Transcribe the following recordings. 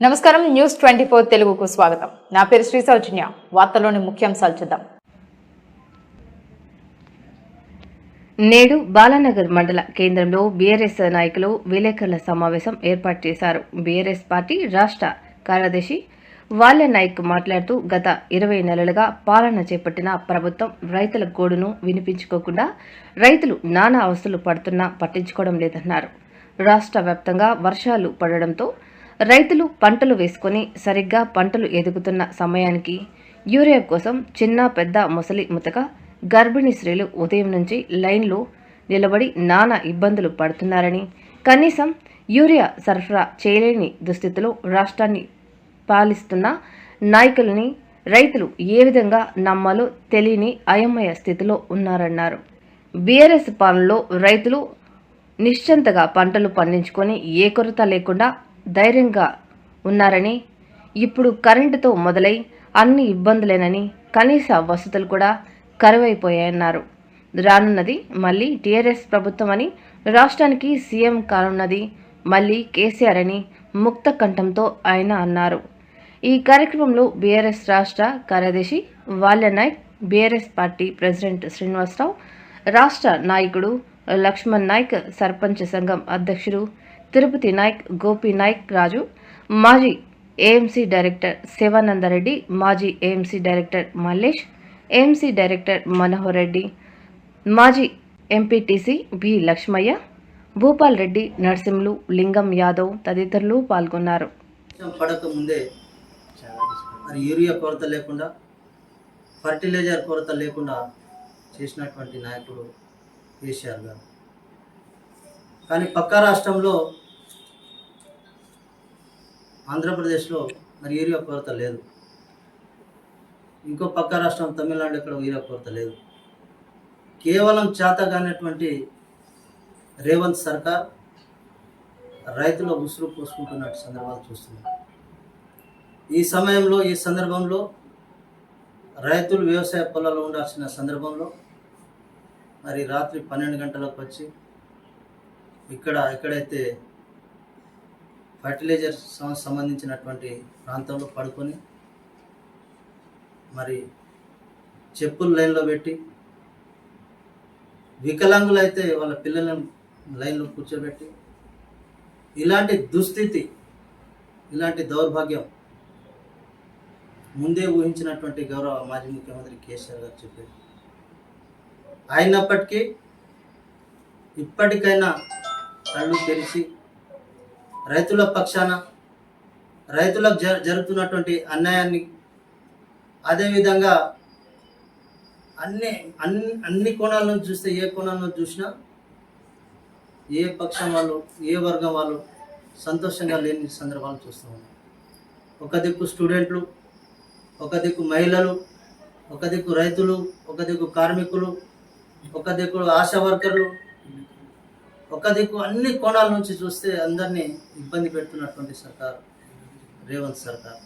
నమస్కారం. News twenty four తెలుగుకు స్వాగతం. నా పేరు శ్రీ సౌజన్య. వార్తల్లోని ముఖ్యాంశాలు చూద్దాం. నేడు బాలానగర్ మండల కేంద్రంలో బీఆర్ఎస్ నాయకులు విలేకరుల సమావేశం ఏర్పాటు చేశారు. బీఆర్ఎస్ పార్టీ రాష్ట్ర కార్యదర్శి వాళ్ళ నాయక్ మాట్లాడుతూ గత ఇరవై నెలలుగా పాలన చేపట్టిన ప్రభుత్వం రైతుల గోడును వినిపించుకోకుండా రైతులు నానా అవస్థలు పడుతున్నా పట్టించుకోవడం లేదన్నారు. రాష్ట్ర వ్యాప్తంగా వర్షాలు పడడంతో రైతులు పంటలు వేసుకొని సరిగ్గా పంటలు ఎదుగుతున్న సమయానికి యూరియా కోసం చిన్న పెద్ద ముసలి ముతక గర్భిణీ స్త్రీలు ఉదయం నుంచి లైన్లో నిలబడి నానా ఇబ్బందులు పడుతున్నారని కనీసం యూరియా సరఫరా చేయలేని దుస్థితిలో రాష్ట్రాన్ని పాలిస్తున్న నాయకులని రైతులు ఏ విధంగా నమ్మాలో తెలియని అయోమయ స్థితిలో ఉన్నారన్నారు. బీఆర్ఎస్ పాలనలో రైతులు నిశ్చంతగా పంటలు పండించుకొని ఏ కొరత లేకుండా ధైర్యంగా ఉన్నారని ఇప్పుడు కరెంటుతో మొదలై అన్ని ఇబ్బందులేనని కనీస వసతులు కూడా కరువైపోయాయన్నారు. రానున్నది మళ్ళీ టీఆర్ఎస్ ప్రభుత్వం అని రాష్ట్రానికి సీఎం కానున్నది మళ్ళీ కేసీఆర్ అని ముక్త కంఠంతో ఆయన అన్నారు. ఈ కార్యక్రమంలో బీఆర్ఎస్ రాష్ట్ర కార్యదర్శి Valyanayak BRS party president Srinivasarao రాష్ట్ర నాయకుడు లక్ష్మణ్ నాయక్ సర్పంచ్ సంఘం అధ్యక్షుడు తిరుపతి నాయక్ గోపి నాయక్ రాజు మాజీ ఏఎంసీ డైరెక్టర్ శివానందరెడ్డి మాజీ AMC director Mallesh AMC director Manohar Reddy మాజీ ఎంపీటీసీ బి లక్ష్మయ్య భూపాల్ రెడ్డి నరసింహులు లింగం యాదవ్ తదితరులు పాల్గొన్నారు. వర్షం పడక ముందే మరి యూరియా కొరత లేకుండా ఫర్టిలైజర్ కొరత లేకుండా చేసినటువంటి నాయకుడు కేసీఆర్ గారు. కానీ పక్క రాష్ట్రంలో ఆంధ్రప్రదేశ్లో మరి యూరియా కొరత లేదు. ఇంకో పక్క రాష్ట్రం తమిళనాడు ఇక్కడ యూరియా కొరత లేదు. కేవలం చేతగానటువంటి రేవంత్ సర్కార్ రైతుల ఉసురు పోసుకుంటున్నట్టు సందర్భాలు చూస్తున్నాం. ఈ సమయంలో ఈ సందర్భంలో రైతులు వ్యవసాయ పొలాల్లో ఉండాల్సిన సందర్భంలో మరి రాత్రి పన్నెండు గంటలకు వచ్చి ఇక్కడ ఎక్కడైతే ఫర్టిలైజర్ సం- సంబంధించినటువంటి ప్రాంతంలో పడుకొని మరి చెప్పులు లైన్లో పెట్టి వికలాంగులైతే వాళ్ళ పిల్లలను లైన్లో కూర్చోబెట్టి ఇలాంటి దుస్థితి ఇలాంటి దౌర్భాగ్యం ముందే ఊహించినటువంటి గౌరవ మాజీ ముఖ్యమంత్రి కేసీఆర్ గారు చెప్పారు. అయినప్పటికీ ఇప్పటికైనా కళ్ళు తెరిచి రైతుల పక్షాన రైతులకు జ జరుగుతున్నటువంటి అన్యాయాన్ని అదేవిధంగా అన్ని అన్ని అన్ని కోణాల నుంచి చూస్తే ఏ కోణాల నుంచి చూసినా ఏ పక్షం వాళ్ళు ఏ వర్గం వాళ్ళు సంతోషంగా లేని సందర్భాలు చూస్తూ ఉన్నాం ఒక దిక్కు స్టూడెంట్లు ఒక దిక్కు మహిళలు ఒక దిక్కు రైతులు ఒక దిక్కు కార్మికులు ఒక దిక్కు ఆశా వర్కర్లు ఒక దిక్కు అన్ని కోణాల నుంచి చూస్తే అందరినీ ఇబ్బంది పెడుతున్నటువంటి సర్కార్ రేవంత్ సర్కార్.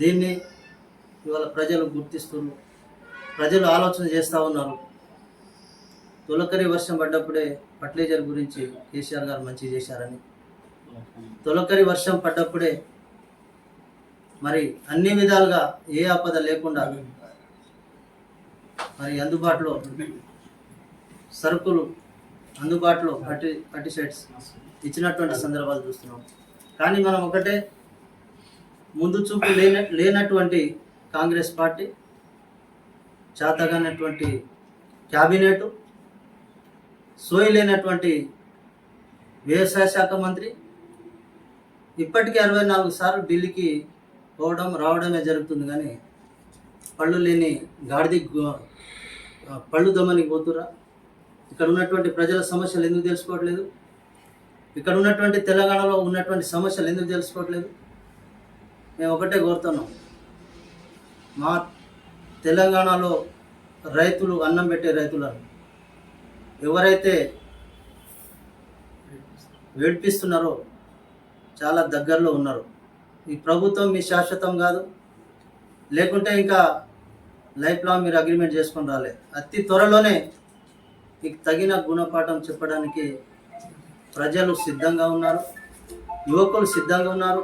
దీన్ని ఇవాళ ప్రజలు గుర్తిస్తున్నారు. ప్రజలు ఆలోచన చేస్తూ ఉన్నారు. తొలకరి వర్షం పడ్డప్పుడే ఫర్టిలైజర్ గురించి కేసీఆర్ గారు మంచి చేశారని. తొలకరి వర్షం పడ్డప్పుడే మరి అన్ని విధాలుగా ఏ ఆపద లేకుండా మరి అందుబాటులో సరుకులు అందుబాటులో పట్టి పట్టి షర్ట్స్ ఇచ్చినటువంటి సందర్భాలు చూస్తున్నాం. కానీ మనం ఒకటే ముందు చూపు లేన లేనటువంటి కాంగ్రెస్ పార్టీ చేతగానటువంటి క్యాబినెట్ సోయి లేనటువంటి వ్యవసాయ శాఖ మంత్రి ఇప్పటికీ అరవై నాలుగు సార్లు ఢిల్లీకి పోవడం రావడమే జరుగుతుంది కానీ పళ్ళు లేని గాడిది పళ్ళు దమ్మని పోతురా? ఇక్కడ ఉన్నటువంటి ప్రజల సమస్యలు ఎందుకు తెలుసుకోవట్లేదు? ఇక్కడ ఉన్నటువంటి తెలంగాణలో ఉన్నటువంటి సమస్యలు ఎందుకు తెలుసుకోవట్లేదు? మేము ఒకటే కోరుతున్నాం. మా తెలంగాణలో రైతులు అన్నం పెట్టే రైతులను ఎవరైతే ఏడ్పిస్తున్నారో చాలా దగ్గరలో ఉన్నారు. ఈ ప్రభుత్వం మీ శాశ్వతం కాదు. లేకుంటే ఇంకా లైఫ్ లాంగ్ మీరు అగ్రిమెంట్ చేసుకొని రాలే అతి త్వరలోనే మీకు తగిన గుణపాఠం చెప్పడానికి ప్రజలు సిద్ధంగా ఉన్నారు యువకులు సిద్ధంగా ఉన్నారు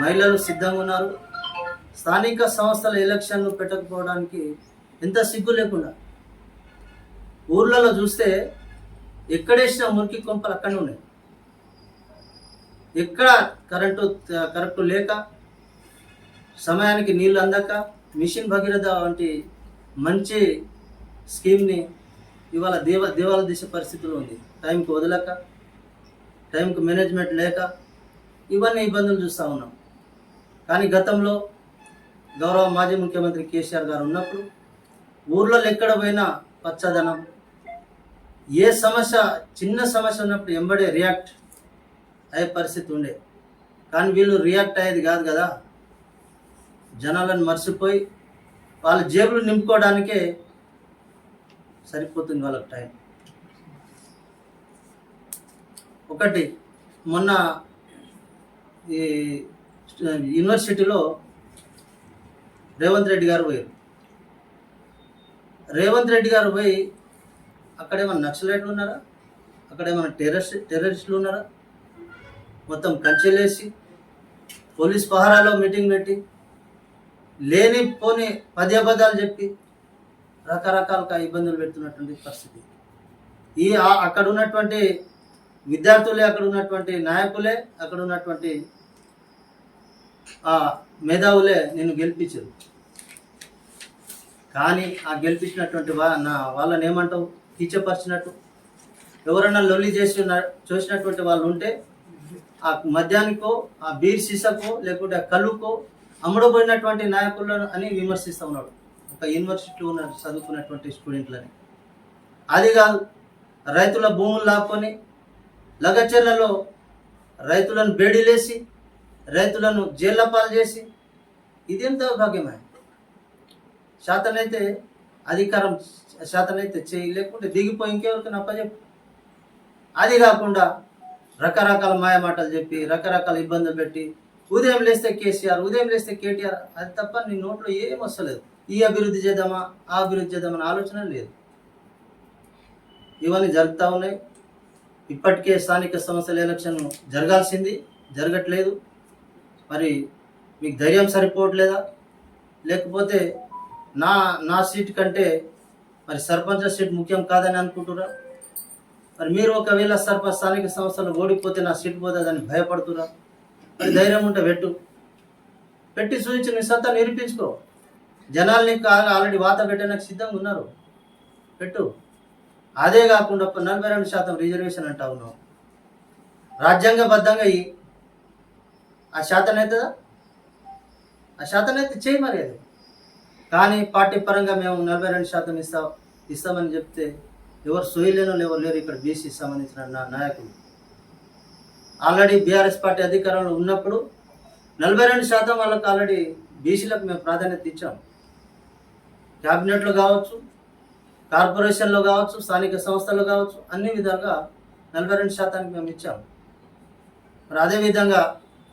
మహిళలు సిద్ధంగా ఉన్నారు. స్థానిక సంస్థల ఎలక్షన్లు పెట్టకపోవడానికి ఎంత సిగ్గు లేకుండా ఊర్లలో చూస్తే ఎక్కడేసిన మురికి కొంపలు అక్కడే ఉన్నాయి. ఎక్కడ కరెంటు కరెక్ట్ లేక సమయానికి నీళ్ళు అందక మిషన్ భగీరథ వంటి మంచి స్కీమ్ని ఇవాళ దేవ దేవాల దిశ పరిస్థితులు ఉంది. టైంకి వదలక టైంకి మేనేజ్మెంట్ లేక ఇవన్నీ ఇబ్బందులు చూస్తూ ఉన్నాం. కానీ గతంలో గౌరవ మాజీ ముఖ్యమంత్రి కేసీఆర్ గారు ఉన్నప్పుడు ఊర్లో ఎక్కడ పోయినా పచ్చదనం ఏ సమస్య చిన్న సమస్య ఉన్నప్పుడు ఎంబడే రియాక్ట్ అయ్యే పరిస్థితి ఉండే. కానీ వీళ్ళు రియాక్ట్ అయ్యేది కాదు కదా. జనాలను మర్చిపోయి వాళ్ళ జేబులు నింపుకోవడానికే సరిపోతుంది వాళ్ళకి టైం ఒకటి మొన్న ఈ యూనివర్సిటీలో రేవంత్ రెడ్డి గారు పోయారు. రేవంత్ రెడ్డి గారు పోయి అక్కడ ఏమైనా నక్సలైట్లు ఉన్నారా? అక్కడ ఏమైనా టెర్రస్ టెర్రరిస్టులు ఉన్నారా? మొత్తం కంచెలేసి పోలీస్ పహారాలో మీటింగ్ పెట్టి లేని పోని పది అబద్ధాలు చెప్పి రకరకాలుగా ఇబ్బందులు పెడుతున్నటువంటి పరిస్థితి. ఈ అక్కడ ఉన్నటువంటి విద్యార్థులే అక్కడ ఉన్నటువంటి నాయకులే అక్కడ ఉన్నటువంటి ఆ మేధావులే నేను గెలిపించారు. కానీ ఆ గెలిపించినటువంటి వా నా వాళ్ళని ఏమంటావు? కిచ్చపరిచినట్టు ఎవరైనా లొల్లి చేసి చూసినటువంటి వాళ్ళు ఉంటే ఆ మద్యానికో ఆ బీర్ సీసకో లేకుంటే ఆ కళ్ళుకో అమ్ముడుపోయినటువంటి నాయకులను అని విమర్శిస్తూ ఉన్నాడు. ఒక యూనివర్సిటీలో ఉన్న చదువుకున్నటువంటి స్టూడెంట్లని అది కాదు రైతుల భూములు లాక్కొని లగచర్లలో రైతులను బేడీలేసి రైతులను జైళ్ళపాలు చేసి ఇదేం దౌర్భాగ్యమే శాతనైతే అధికారం శాతనైతే చేయి లేకుంటే దిగిపోయి ఇంకెవరికి అప్పచెప్పు అది కాకుండా రకరకాల మాయమాటలు చెప్పి రకరకాల ఇబ్బందులు పెట్టి ఉదయం లేస్తే కేసీఆర్ ఉదయం లేస్తే కేటీఆర్ అది తప్ప నీ నోట్లో ఏం వస్తలేదు. ఈ అభివృద్ధి చేద్దామా ఆ అభివృద్ధి చేద్దామని ఆలోచన లేదు. ఇవన్నీ జరుగుతూ ఉన్నాయి. ఇప్పటికే స్థానిక సంస్థల ఎలక్షన్ జరగాల్సింది జరగట్లేదు. మరి మీకు ధైర్యం సరిపోవట్లేదా? లేకపోతే నా నా సీట్ కంటే మరి సర్పంచ్ సీట్ ముఖ్యం కాదని అనుకుంటురా మరి మీరు ఒకవేళ సర్పంచ్ స్థానిక సంస్థలు ఓడిపోతే నా సీట్ పోతుందని భయపడుతురా మరి ధైర్యం ఉంటే పెట్టు. పెట్టి సూచించి నీ సత్తా నిరూపించుకో. జనాల్ని ఆల్రెడీ వాత పెట్టడానికి సిద్ధంగా ఉన్నారు. పెట్టు. అదే కాకుండా నలభై రెండు శాతం రిజర్వేషన్ అంటా ఉన్నావు. రాజ్యాంగబద్ధంగా ఆ శాతం అవుతుందా ఆ శాతం అయితే చేయి మరి అది. కానీ పార్టీ పరంగా మేము నలభై రెండు శాతం ఇస్తాం ఇస్తామని చెప్తే ఎవరు సోయలేనో ఎవరు లేరు ఇక్కడ బీసీ సంబంధించిన నా నాయకులు. ఆల్రెడీ బీఆర్ఎస్ పార్టీ అధికారంలో ఉన్నప్పుడు నలభై రెండు శాతం వాళ్ళకు ఆల్రెడీ బీసీలకు మేము ప్రాధాన్యత ఇచ్చాం. క్యాబినెట్లో కావచ్చు కార్పొరేషన్లో కావచ్చు స్థానిక సంస్థల్లో కావచ్చు అన్ని విధాలుగా నలభై రెండు శాతానికి మేము ఇచ్చాము. మరి అదేవిధంగా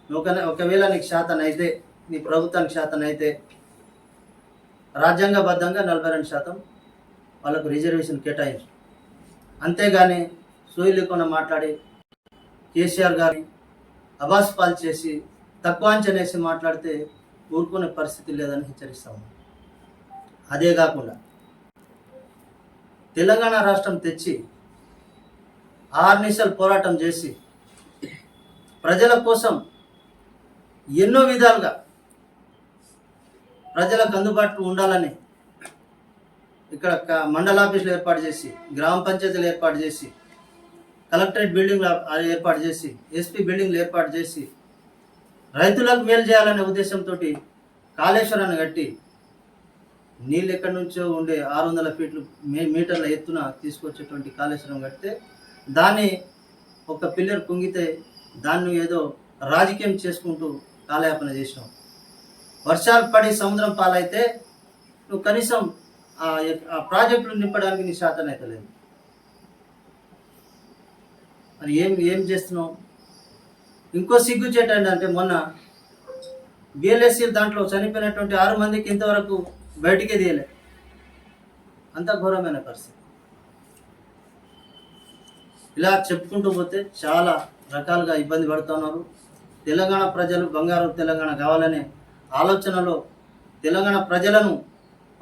ఒక ఒకవేళ నీకు శాతం అయితే నీ ప్రభుత్వానికి శాతం అయితే రాజ్యాంగబద్ధంగా నలభై రెండు శాతం వాళ్ళకు రిజర్వేషన్ కేటాయించు. అంతేగాని సోయి లేకుండా మాట్లాడి కేసీఆర్ గారిని అబాస్ పాలు చేసి తక్కువ అంచనేసి మాట్లాడితే ఊరుకునే పరిస్థితి లేదని హెచ్చరిస్తాము. అదే కాకుండా తెలంగాణ రాష్ట్రం తెచ్చి ఆర్నిసల్ పోరాటం చేసి ప్రజల కోసం ఎన్నో విధాలుగా ప్రజలకు అందుబాటులో ఉండాలని ఇక్కడ మండల ఆఫీసులు ఏర్పాటు చేసి గ్రామ పంచాయతీలు ఏర్పాటు చేసి కలెక్టరేట్ బిల్డింగ్లు ఏర్పాటు చేసి ఎస్పీ బిల్డింగ్లు ఏర్పాటు చేసి రైతులకు మేలు చేయాలనే ఉద్దేశంతో కాళేశ్వరాన్ని కట్టి నీళ్ళు ఎక్కడి నుంచో ఉండే ఆరు వందల ఫీట్లు మీ మీటర్ల ఎత్తున తీసుకొచ్చేటువంటి కాళేశ్వరం కడితే దాన్ని ఒక పిల్లర్ పొంగితే దాన్ని ఏదో రాజకీయం చేసుకుంటూ కాలయాపన చేసినాం. వర్షాలు పడి సముద్రం పాలైతే నువ్వు కనీసం ఆ ఆ ప్రాజెక్టులు నింపడానికి నీ శాతం అయితే లేదు. మరి ఏం ఏం చేస్తున్నావు? ఇంకో సిగ్గుచేట ఏంటంటే మొన్న బిఎల్ఎస్సీ దాంట్లో చనిపోయినటువంటి ఆరు మందికి ఇంతవరకు బయటికే తీయలే. అంత ఘోరమైన పరిస్థితి. ఇలా చెప్పుకుంటూ పోతే చాలా రకాలుగా ఇబ్బంది పడుతున్నారు. తెలంగాణ ప్రజలు బంగారు తెలంగాణ కావాలనే ఆలోచనలో తెలంగాణ ప్రజలను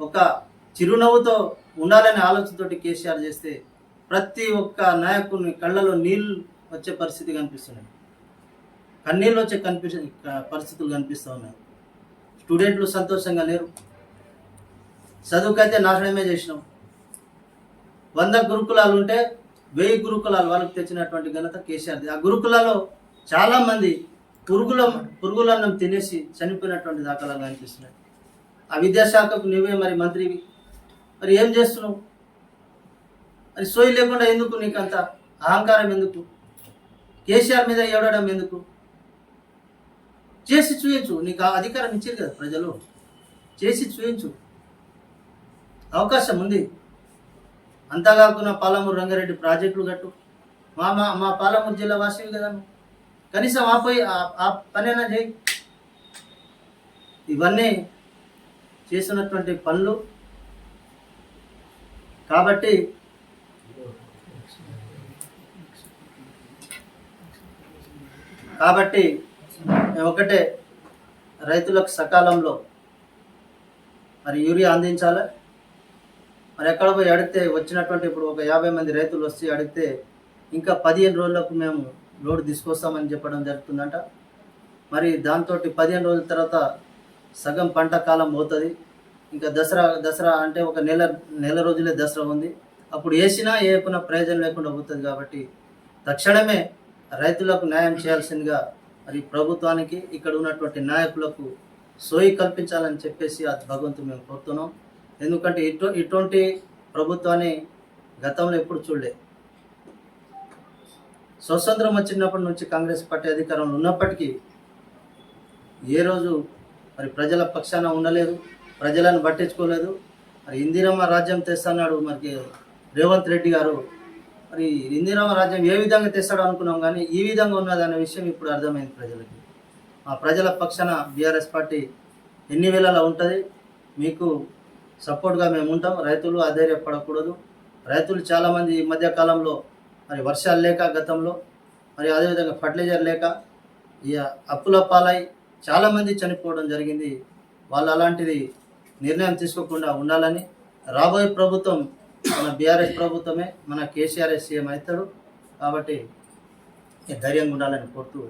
ఒక చిరునవ్వుతో ఉండాలనే ఆలోచనతోటి కేసీఆర్ చేస్తే ప్రతి ఒక్క నాయకుని కళ్ళలో నీళ్ళు వచ్చే పరిస్థితి కనిపిస్తున్నాయి. కన్నీళ్ళు వచ్చే కనిపి పరిస్థితులు కనిపిస్తూ ఉన్నాయి. స్టూడెంట్లు సంతోషంగా లేరు. చదువుకైతే నాశనమే చేసినాం. వంద గురుకులాలు ఉంటే వెయ్యి గురుకులాలు వాళ్ళకి తెచ్చినటువంటి ఘనత కేసీఆర్ది ఆ గురుకులాలో చాలామంది పురుగుల పురుగులన్నం తినేసి చనిపోయినటువంటి దాఖలాలు కనిపిస్తున్నాయి. ఆ విద్యాశాఖకు నువ్వే మరి మంత్రివి మరి ఏం చేస్తున్నావు? మరి సోయి లేకుండా ఎందుకు నీకు అంత అహంకారం ఎందుకు? కేసీఆర్ మీద ఏడవడం ఎందుకు? చేసి చూయించు. నీకు ఆ అధికారం ఇచ్చారు కదా ప్రజలు. చేసి చూయించు. అవకాశం ఉంది. అంతా కాకుండా పాలమూరు రంగారెడ్డి ప్రాజెక్టులు కట్టు. మా మా మా పాలమూరు జిల్లా వాసివి కదా కనీసం ఆ పోయి ఆ- ఆ పనైనా చేయి. ఇవన్నీ చేసినటువంటి పనులు. కాబట్టి కాబట్టి ఒకటే రైతులకు సకాలంలో మరి యూరియా అందించాలి? మరి ఎక్కడ పోయి అడిగితే వచ్చినటువంటి ఇప్పుడు ఒక యాభై మంది రైతులు వచ్చి అడిగితే ఇంకా పదిహేను రోజులకు మేము లోడ్ తీసుకొస్తామని చెప్పడం జరుగుతుందంట. మరి దాంతో పదిహేను రోజుల తర్వాత సగం పంట కాలం పోతుంది. ఇంకా దసరా దసరా అంటే ఒక నెల నెల రోజులే దసరా ఉంది. అప్పుడు వేసినా ఏకున్న ప్రయోజనం లేకుండా పోతుంది కాబట్టి తక్షణమే రైతులకు న్యాయం చేయాల్సిందిగా మరి ప్రభుత్వానికి ఇక్కడ ఉన్నటువంటి నాయకులకు సోయి కల్పించాలని చెప్పేసి ఆ భగవంతు మేము కోరుతున్నాం. ఎందుకంటే ఇటు ఇటువంటి ప్రభుత్వాన్ని గతంలో ఎప్పుడు చూడలే. స్వతంత్రం వచ్చినప్పటి నుంచి కాంగ్రెస్ పార్టీ అధికారంలో ఉన్నప్పటికీ ఏ రోజు మరి ప్రజల పక్షాన ఉండలేదు ప్రజలను పట్టించుకోలేదు. మరి ఇందిరమ్మ రాజ్యం తెస్తున్నాడు మరి రేవంత్ రెడ్డి గారు. మరి ఇందిరమ్మ రాజ్యం ఏ విధంగా తెస్తాడో అనుకున్నాం కానీ ఈ విధంగా ఉన్నదనే విషయం ఇప్పుడు అర్థమైంది ప్రజలకి. ఆ ప్రజల పక్షాన బీఆర్ఎస్ పార్టీ ఎన్ని వేళలా ఉంటుంది? మీకు సపోర్ట్గా మేము ఉంటాం. రైతులు అధైర్యపడకూడదు. రైతులు చాలామంది ఈ మధ్య కాలంలో మరి వర్షాలు లేక గతంలో మరి అదేవిధంగా ఫర్టిలైజర్ లేక ఈ అప్పుల పాలై చాలామంది చనిపోవడం జరిగింది. వాళ్ళు అలాంటిది నిర్ణయం తీసుకోకుండా ఉండాలని రాబోయే ప్రభుత్వం మన బీఆర్ఎస్ ప్రభుత్వమే మన కేసీఆర్ఎస్ సీఎం అవుతాడు కాబట్టి ధైర్యంగా ఉండాలని కోరుతూ